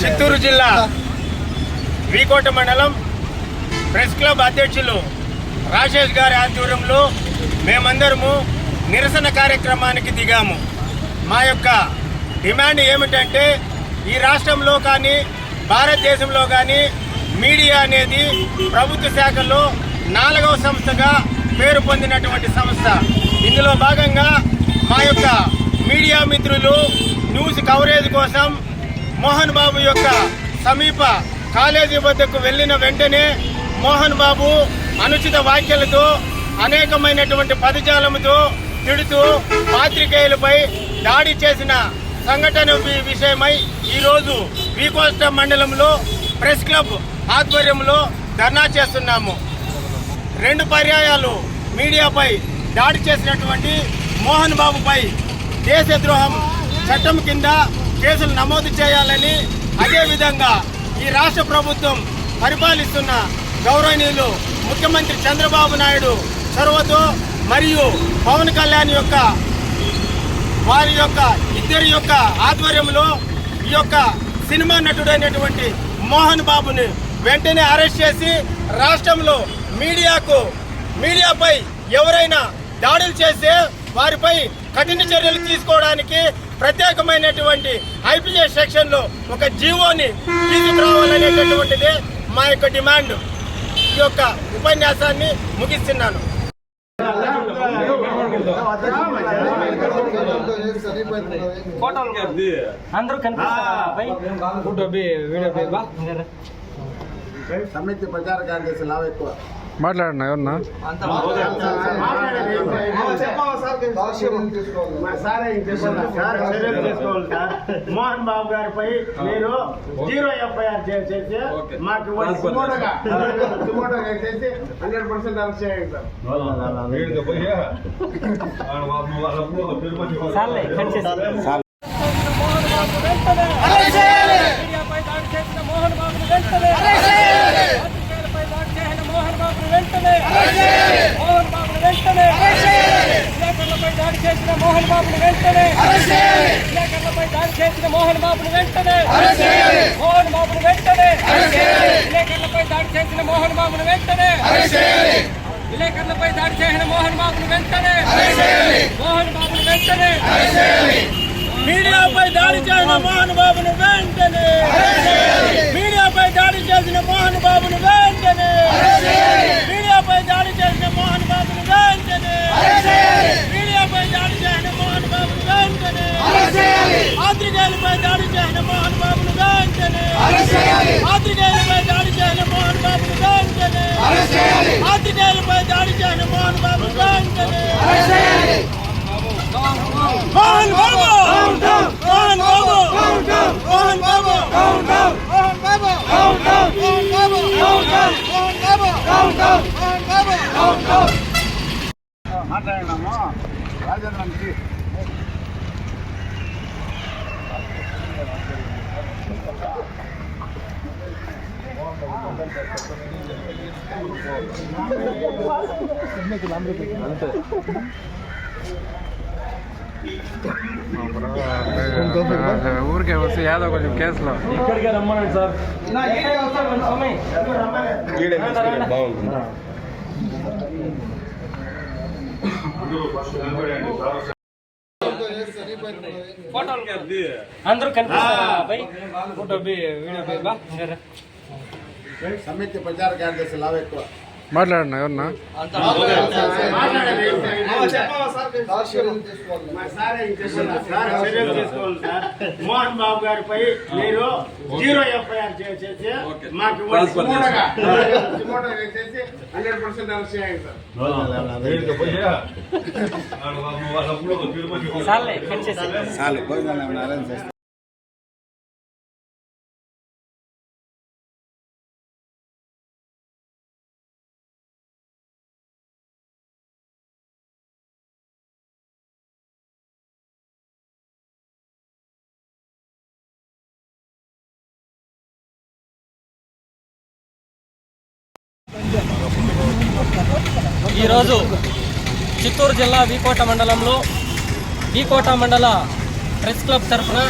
చిత్తూరు జిల్లా వీకోట మండలం press club అధ్యక్షులు రాజేష్ గారి ఆధ్వర్యంలో మేమందరము నిరసన కార్యక్రమానికి దిగాము. మా యొక్క డిమాండ్ ఏమిటంటే ఈ రాష్ట్రంలో కానీ భారతదేశంలో కానీ మీడియా అనేది ప్రభుత్వ శాఖలో నాలుగవ సంస్థగా పేరు పొందినటువంటి సంస్థ. ఇందులో భాగంగా మా యొక్క మీడియా మిత్రులు న్యూస్ కవరేజ్ కోసం మోహన్ బాబు యొక్క సమీప కాలేజీ వద్దకు వెళ్ళిన వెంటనే మోహన్ బాబు అనుచిత వ్యాఖ్యలతో అనేకమైనటువంటి పదజాలముతో తిడుతూ పాత్రికేయులపై దాడి చేసిన సంఘటన విషయమై ఈరోజు వికోష్ట మండలంలో ప్రెస్ క్లబ్ ఆధ్వర్యంలో ధర్నా చేస్తున్నాము. రెండు పర్యాయాలు మీడియాపై దాడి చేసినటువంటి మోహన్ బాబుపై దేశద్రోహం చట్టం కింద కేసులు నమోదు చేయాలని అదేవిధంగా ఈ రాష్ట్ర ప్రభుత్వం పరిపాలిస్తున్న గౌరవనీయులు ముఖ్యమంత్రి చంద్రబాబు నాయుడు చొరవతో మరియు పవన్ కళ్యాణ్ యొక్క వారి యొక్క ఇద్దరి యొక్క ఆధ్వర్యంలో ఈ యొక్క సినిమా నటుడైనటువంటి మోహన్ బాబుని వెంటనే అరెస్ట్ చేసి రాష్ట్రంలో మీడియాకు మీడియాపై ఎవరైనా దాడులు చేస్తే వారిపై కఠిన చర్యలు తీసుకోవడానికి ప్రత్యేకమైనటువంటి ఐపీఎస్ సెక్షన్లో ఒక జీవోని తీసుకురావాలనేటటువంటిది మా యొక్క డిమాండ్. ఈ యొక్క ఉపన్యాసాన్ని ముగిస్తున్నాను. అందరూ కనిపిస్తారా? భయ్ సమితి ప్రచార కార్యదర్శి లాభ ఎక్కువ మాట్లాడినా ఎవరన్నా? మోహన్ బాబు గారిపై మీరు జీరో ఎఫ్ఐఆర్ చేసి మాకు హండ్రెడ్ పర్సెంట్ అరెస్ట్ చేయండి సార్ మోహన్ బాబు వెంటనే పత్రికేయులపై దాడి చేసిన మోహన్ బాబును వెంటనే. మోహన్ బాబును వెంటనే విలేకరులపై దాడి చేసిన మోహన్ బాబును వెంటనే. విలేకరులపై దాడి చేసిన మోహన్ బాబును వెంటనే మోహన్ బాబును వెంటనే విలేకరులపై దాడి చేసిన మోహన్ బాబును వెంటనే విలేకరులపై దాడి చేసిన మోహన్ బాబును వెంటనే మోహన్ బాబును వెంటనే మీడియాపై దాడి చేసిన మోహన్ బాబును వెంటనే చేసిన మోహన్ బాబును వెంటనే! మీడియాపై దాడి చేసిన మోహన్ బాబును వెంటనే! మీడియాపై దాడి చేసిన మోహన్ బాబును వెంటనే! పాత్రికేయులపై దాడి చేసిన మోహన్ బాబును వెంటనే! పాత్రికేయులపై దాడి చేసిన మోహన్ బాబును వెంటనే! పాత్రికేయులపై దాడి చేసిన మోహన్ బాబును వెంటనే మోహన్ బాబు మోహన్ బాబు మోహన్ బాబు మోహన్ బాబు మోహన్ బాబు మోహన్ బాబు మోహన్ మాట్లాడినాము. రాజేంద్రకి ఊరికే వస్తే యాదో కొంచెం కేసులో. ఇక్కడికే రమ్మనండి సార్. స్వామి. అందరూ కనిపిస్తారా భయ్ సమితి ప్రచార కార్యదర్శి లాభ ఎక్కువ మాట్లాడినా ఎవరన్నా? చర్యలు తీసుకోవాలి సార్ మోహన్ బాబు గారిపై మీరు జీరో ఎఫ్ఐఆర్ చేసి మాకు హండ్రెడ్ పర్సెంట్ సార్ ఈరోజు చిత్తూరు జిల్లా వీకోట మండలంలో వీకోట మండల ప్రెస్ క్లబ్ తరఫున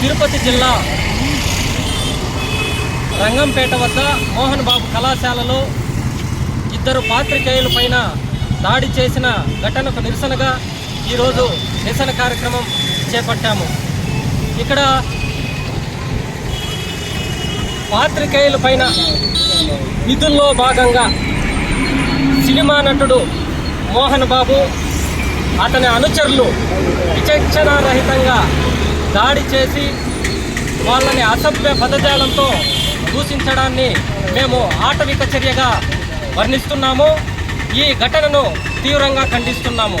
తిరుపతి జిల్లా రంగంపేట వద్ద మోహన్ బాబు కళాశాలలో ఇద్దరు పాత్రికేయుల పైన దాడి చేసిన ఘటనకు నిరసనగా ఈరోజు నిరసన కార్యక్రమం చేపట్టాము. ఇక్కడ పాత్రికేయుల పైన విధుల్లో భాగంగా సినిమా నటుడు మోహన్ బాబు అతని అనుచరులు విచక్షణారహితంగా దాడి చేసి వాళ్ళని అసభ్య పదజాలంతో దూషించడాన్ని మేము ఆటవిక చర్యగా వర్ణిస్తున్నాము. ఈ ఘటనను తీవ్రంగా ఖండిస్తున్నాము.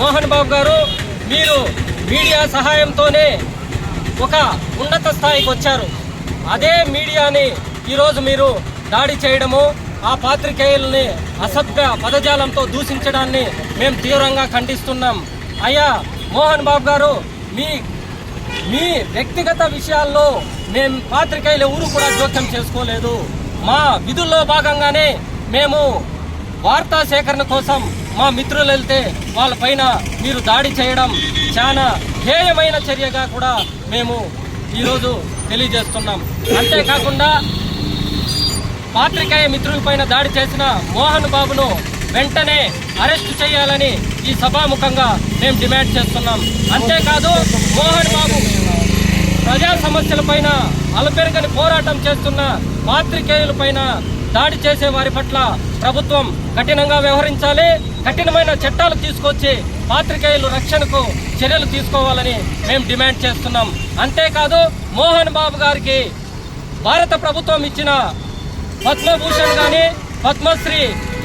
మోహన్ బాబు గారు మీరు మీడియా సహాయంతోనే ఒక ఉన్నత స్థాయికి వచ్చారు. అదే మీడియాని ఈరోజు మీరు దాడి చేయడము ఆ పాత్రికేయుల్ని అసభ్య పదజాలంతో దూషించడాన్ని మేము తీవ్రంగా ఖండిస్తున్నాం. అయ్యా మోహన్ బాబు గారు మీ మీ వ్యక్తిగత విషయాల్లో మేము పాత్రికేయులు ఎవరు కూడా జోక్యం చేసుకోలేదు. మా విధుల్లో భాగంగానే మేము వార్తా సేకరణ కోసం మా మిత్రులు వెళ్తే వాళ్ళపైన మీరు దాడి చేయడం చాలా హేయమైన చర్యగా కూడా మేము ఈరోజు తెలియజేస్తున్నాం. అంతేకాకుండా పాత్రికేయ మిత్రులపైన దాడి చేసిన మోహన్ బాబును వెంటనే అరెస్టు చేయాలని ఈ సభాముఖంగా మేము డిమాండ్ చేస్తున్నాం. అంతేకాదు మోహన్ బాబు ప్రజా సమస్యలపైన అలపెరగని పోరాటం చేస్తున్న పాత్రికేయులపైన దాడి చేసే వారి పట్ల ప్రభుత్వం కఠినంగా వ్యవహరించాలి. కఠినమైన చట్టాలు తీసుకొచ్చి పాత్రికేయుల రక్షణకు చర్యలు తీసుకోవాలని మేము డిమాండ్ చేస్తున్నాం. అంతేకాదు మోహన్ బాబు గారికి భారత ప్రభుత్వం ఇచ్చిన పద్మభూషణ్ కానీ పద్మశ్రీ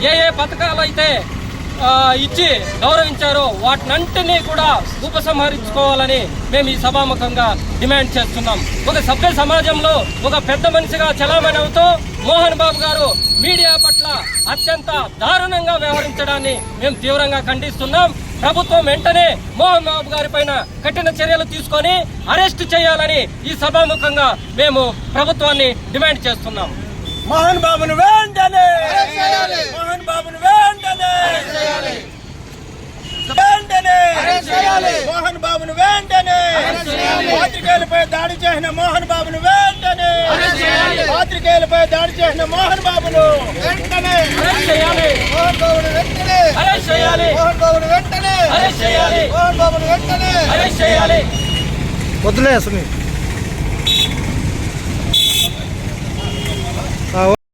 ఏ ఏ పథకాలు అయితే ఇచ్చి గౌరవించారో వాటినంటినీ కూడా ఉపసంహరించుకోవాలని మేము ఈ సభాముఖంగా డిమాండ్ చేస్తున్నాం. ఒక సభ్య సమాజంలో ఒక పెద్ద మనిషిగా చలామణి అవుతూ మోహన్ బాబు గారు మీడియా పట్ల అత్యంత దారుణంగా వ్యవహరించడాన్ని మేము తీవ్రంగా ఖండిస్తున్నాం. ప్రభుత్వం వెంటనే మోహన్ బాబు గారి పైన కఠిన చర్యలు తీసుకొని అరెస్ట్ చేయాలని ఈ సభాముఖంగా మేము ప్రభుత్వాన్ని డిమాండ్ చేస్తున్నాం. మోహన్ బాబును వెంటనే! మోహన్ బాబును వెంటనే! వెంటనే మోహన్ బాబును వెంటనే! పాత్రికేయులపై దాడి చేసిన మోహన్ బాబును వెంటనే పాత్రికేయులపై దాడి చేసిన మోహన్ బాబును వెంటనే మోహన్ బాబును వెంటనే! మోహన్ బాబును వెంటనే! మోహన్ బాబును వెంటనే! వద్దులే సునీల్.